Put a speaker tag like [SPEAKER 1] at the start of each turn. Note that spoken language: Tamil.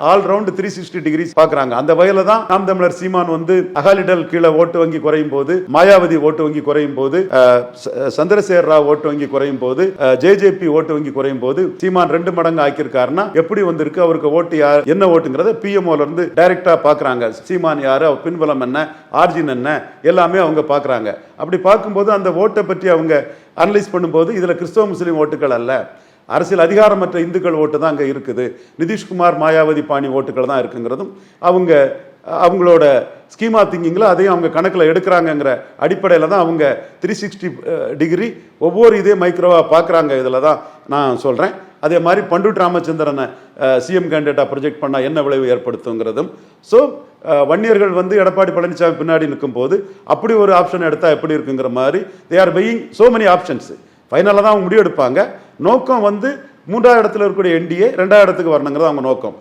[SPEAKER 1] All round three sixty degree பாக்குறாங்க அந்த வகையில தான் நாம் தமிழர் சீமான் வந்து அகாலிடல் கீழே ஓட்டு வங்கி குறையும் போது மாயாவதி ஓட்டு வங்கி குறையும் போது ச- சந்திரசேகர் ராவ் ஓட்டு வங்கி குறையும் போது ஜேஜேபி ஓட்டு வங்கி குறையும் போது சீமான் ரெண்டு மடங்கு ஆக்கியிருக்காருன்னா எப்படி வந்திருக்கு அவருக்கு ஓட்டு யார் என்ன ஓட்டுங்கிறத பிஎம்ஓல இருந்து டைரக்டா பாக்குறாங்க சீமான் யாரு அவர் பின்புலம் என்ன ஆர்ஜின் என்ன எல்லாமே அவங்க பாக்குறாங்க அப்படி பார்க்கும்போது அந்த ஓட்டை பற்றி அவங்க அனலைஸ் பண்ணும்போது இதுல கிறிஸ்தவ முஸ்லீம் ஓட்டுகள் அல்ல. அரசியல் அதிகாரமற்ற இந்துக்கள் ஓட்டு தான் அங்கே இருக்குது. நிதிஷ்குமார் மாயாவதி பாணி ஓட்டுகள் தான் இருக்குங்கிறதும் அவங்க அவங்களோட ஸ்கீமா திங்கிங்கில் அதையும் அவங்க கணக்கில் எடுக்கிறாங்கங்கிற அடிப்படையில் தான் அவங்க த்ரீ சிக்ஸ்டி டிகிரி ஒவ்வொரு இதே மைக்ரோவாக பார்க்குறாங்க இதில் தான் நான் சொல்கிறேன் அதே மாதிரி பண்டுட் ராமச்சந்திரனை சிஎம் கேண்டிடேட்டாக ப்ரொஜெக்ட் பண்ணால் என்ன விளைவு ஏற்படுத்துங்கிறதும் ஸோ வன்னியர்கள் வந்து எடப்பாடி பழனிசாமி பின்னாடி நிற்கும் போது அப்படி ஒரு ஆப்ஷன் எடுத்தால் எப்படி இருக்குங்கிற மாதிரி they are weighing so many options ஃபைனலாக தான் அவங்க முடிவெடுப்பாங்க. நோக்கம் வந்து மூன்றாவது இடத்துல இருக்கக்கூடிய என்டிஏ ரெண்டாவது இடத்துக்கு வரணுங்கிறது அவங்க நோக்கம்.